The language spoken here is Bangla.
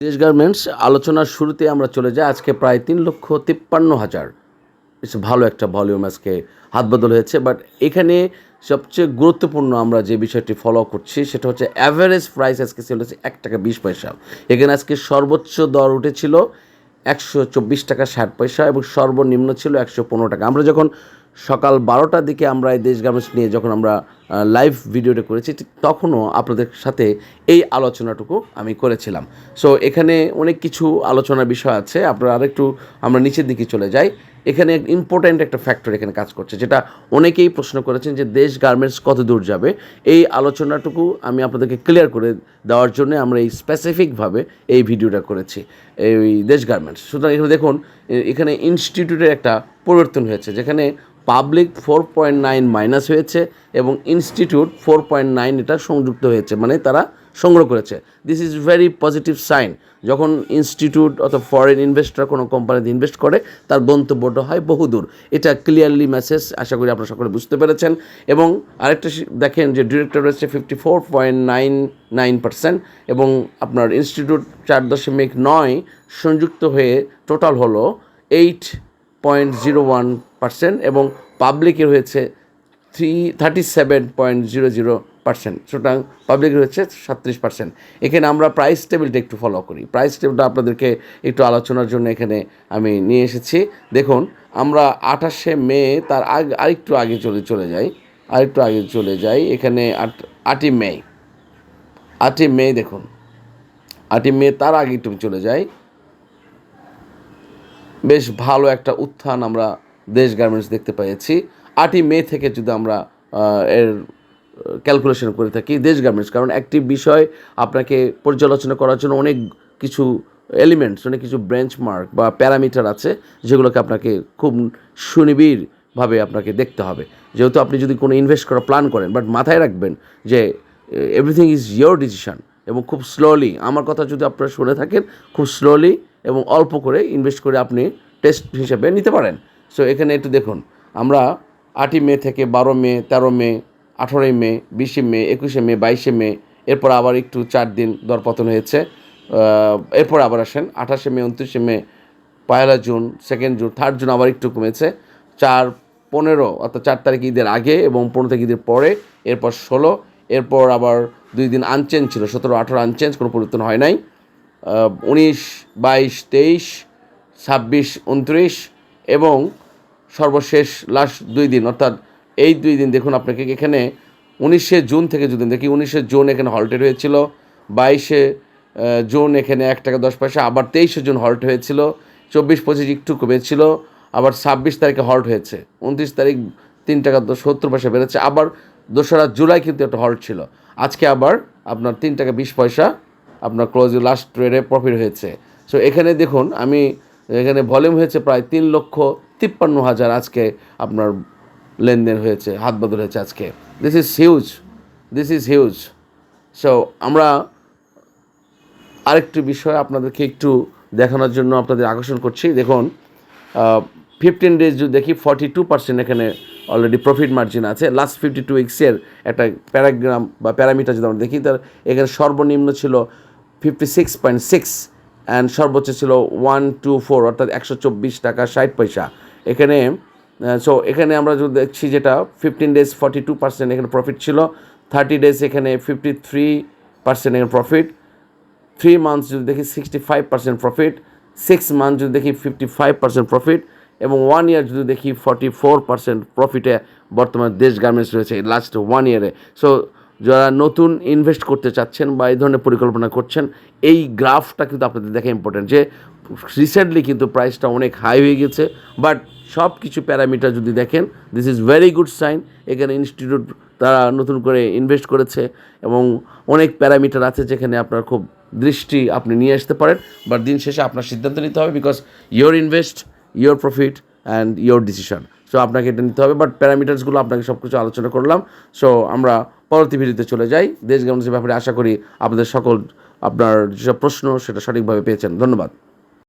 দেশ গার্মেন্টস, আলোচনার শুরুতে আমরা চলে যাই। আজকে প্রায় তিন লক্ষ তিপ্পান্ন হাজার। বেশ ভালো একটা ভলিউম আজকে হাত বদল হয়েছে বাট এখানে সবচেয়ে গুরুত্বপূর্ণ আমরা যে বিষয়টি ফলো করছি, সেটা হচ্ছে অ্যাভারেজ প্রাইস আজকে চলেছে এক টাকা বিশ পয়সা। এখানে আজকে সর্বোচ্চ দর উঠেছিল একশো চব্বিশ টাকা ষাট পয়সা এবং সর্বনিম্ন ছিল একশো পনেরো টাকা। আমরা যখন সকাল বারোটার দিকে আমরা এই দেশ গার্মেন্টস নিয়ে যখন আমরা লাইভ ভিডিওটা করেছি, ঠিক তখনও আপনাদের সাথে এই আলোচনাটুকু আমি করেছিলাম। সো এখানে অনেক কিছু আলোচনার বিষয় আছে, আপনারা আরেকটু আমরা নিচের দিকে চলে যাই। এখানে ইম্পর্ট্যান্ট একটা ফ্যাক্টর এখানে কাজ করছে, যেটা অনেকেই প্রশ্ন করেছেন যে দেশ গার্মেন্টস কত দূর যাবে? এই আলোচনাটুকু আমি আপনাদেরকে ক্লিয়ার করে দেওয়ার জন্য আমরা এই স্পেসিফিকভাবে এই ভিডিওটা করেছি, এই দেশ গার্মেন্টস সুতরাং এখানে দেখুন এখানে ইনস্টিটিউটের একটা পরিবর্তন হয়েছে, যেখানে public four point nine minus হয়েছে এবং ইনস্টিটিউট ফোর পয়েন্ট নাইন এটা সংযুক্ত হয়েছে মানে তারা সংগ্রহ করেছে। This is very positive sign যখন ইনস্টিটিউট অথবা ফরেন ইনভেস্টর কোনো কোম্পানিতে ইনভেস্ট করে, তার গন্তব্যটা হয় বহুদূর। এটা ক্লিয়ারলি মেসেজ আশা করি আপনারা সকলে বুঝতে পেরেছেন। এবং আরেকটা দেখেন যে ডিরেক্টর রয়েছে fifty four point nine nine percent এবং আপনার ইনস্টিটিউট চার দশমিক নয় সংযুক্ত হয়ে টোটাল হলো eight point zero one percent এবং পাবলিকের হয়েছে three thirty seven point zero zero percent সুতরাং পাবলিক হচ্ছে সাতত্রিশ পার্সেন্ট এখানে আমরা প্রাইস টেবিলটা একটু ফলো করি। প্রাইস টেবিলটা আপনাদেরকে একটু আলোচনার জন্য এখানে আমি নিয়ে এসেছি। দেখুন, আমরা আঠাশে মে তার আগে, আরেকটু আগে চলে চলে যাই। আরেকটু আগে চলে যাই। এখানে আট, আটই মে। আটই মে, দেখুন। আটই মে তার আগে একটু চলে যাই। বেশ ভালো একটা উত্থান আমরা দেশ গার্মেন্টস দেখতে পেয়েছি। আটই মে থেকে যদি আমরা এর ক্যালকুলেশন করে থাকি দেশ গার্মেন্টস কারণ একটি বিষয় আপনাকে পর্যালোচনা করার জন্য অনেক কিছু এলিমেন্টস অনেক কিছু বেঞ্চমার্ক বা প্যারামিটার আছে যেগুলোকে আপনাকে খুব সুনিবিড়ভাবে আপনাকে দেখতে হবে। যেহেতু আপনি যদি কোনো ইনভেস্ট করার প্ল্যান করেন বাট মাথায় রাখবেন যে এভরিথিং ইজ ইয়োর ডিসিশন এবং খুব স্লোলি আমার কথা যদি আপনারা শুনে থাকেন, খুব স্লোলি এবং অল্প করে ইনভেস্ট করে আপনি টেস্ট হিসেবে নিতে পারেন। সো এখানে একটু দেখুন, আমরা আটই মে থেকে বারো মে, তেরো মে, আঠেরোই মে, বিশে মে, একুশে মে, বাইশে মে, এরপর আবার একটু চার দিন দরপতন হয়েছে। এরপর আবার আসেন, আঠাশে মে, উনত্রিশে মে, পয়লা June, second June, third June আবার একটু কমেছে। চার পনেরো, অর্থাৎ চার তারিখ ঈদের আগে এবং পনেরো তারিখ ঈদের পরে, এরপর ষোলো, এরপর আবার দুই দিন আনচেঞ্জ ছিল, সতেরো, আঠেরো আনচেঞ্জ, কোনো পরিবর্তন হয় নাই। উনিশ, বাইশ, তেইশ, ছাব্বিশ, উনত্রিশ এবং সর্বশেষ লাস্ট দুই দিন, অর্থাৎ এই দুই দিন দেখুন আপনাকে এখানে উনিশে জুন থেকে যদি দেখি, উনিশে জুন এখানে হল্টেড হয়েছিল, বাইশে জুন এখানে এক টাকা দশ পয়সা, আবার তেইশে জুন হল্ট হয়েছিল, চব্বিশ, পঁচিশ একটু কমেছিল, আবার ছাব্বিশ তারিখে হল্ট হয়েছে, উনত্রিশ তারিখ তিন টাকা সত্তর পয়সা বেড়েছে, আবার দোসরা জুলাই কিন্তু একটা হল্ট ছিল, আজকে আবার আপনার তিন টাকা বিশ পয়সা আপনার ক্লোজ লাস্ট ট্রেডে প্রফিট হয়েছে সো এখানে দেখুন আমি, এখানে ভলিউম হয়েছে প্রায় তিন লক্ষ তিপ্পান্ন হাজার আজকে আপনার লেনদেন হয়েছে, হাত বদল হয়েছে আজকে। This is huge this is huge so আমরা আরেকটি বিষয় আপনাদেরকে একটু দেখানোর জন্য আপনাদের আকর্ষণ করছি। দেখুন ফিফটিন ডেজ যদি দেখি ফর্টি টু পার্সেন্ট এখানে অলরেডি প্রফিট মার্জিন আছে। লাস্ট ফিফটি টু উইক্সের একটা প্যারাগ্রাম বা প্যারামিটার যদি আমরা দেখি, তার এখানে সর্বনিম্ন ছিল fifty six point six and সর্বোচ্চ ছিল ওয়ান টু ফোর অর্থাৎ একশো চব্বিশ টাকা ষাট পয়সা। এখানে সো এখানে আমরা যদি দেখছি যেটা fifteen days forty two percent এখানে প্রফিট ছিল থার্টি ডেজ এখানে ফিফটি থ্রি পার্সেন্ট এখানে প্রফিট থ্রি মান্থস যদি দেখি sixty five percent profit six month যদি দেখি ফিফটি ফাইভ পার্সেন্ট প্রফিট এবং ওয়ান ইয়ার যদি দেখি ফর্টি ফোর পার্সেন্ট প্রফিটে বর্তমানে দেশ গার্মেন্টস রয়েছে লাস্ট ওয়ান ইয়ারে সো যারা নতুন ইনভেস্ট করতে চাচ্ছেন বা এই ধরনের পরিকল্পনা করছেন, এই গ্রাফটা কিন্তু আপনাদের দেখা ইম্পর্টেন্ট যে রিসেন্টলি কিন্তু প্রাইসটা অনেক হাই হয়ে গেছে বাট সব কিছু প্যারামিটার যদি দেখেন this is very good sign এখানে ইনস্টিটিউট তারা নতুন করে ইনভেস্ট করেছে এবং অনেক প্যারামিটার আছে যেখানে আপনার খুব দৃষ্টি আপনি নিয়ে আসতে পারেন বাট দিন শেষে আপনার সিদ্ধান্ত নিতে হবে because your invest your profit and your decision so আপনাকে এটা নিতে হবে বাট প্যারামিটার্সগুলো আপনাকে সব কিছু আলোচনা করলাম। সো আমরা পরবর্তী ভিডিওতে চলে যাই। দেশ গার্মেন্টসের ব্যাপারে আশা করি আপনাদের সকল আপনার যেসব প্রশ্ন সেটা সঠিকভাবে পেয়েছেন। ধন্যবাদ।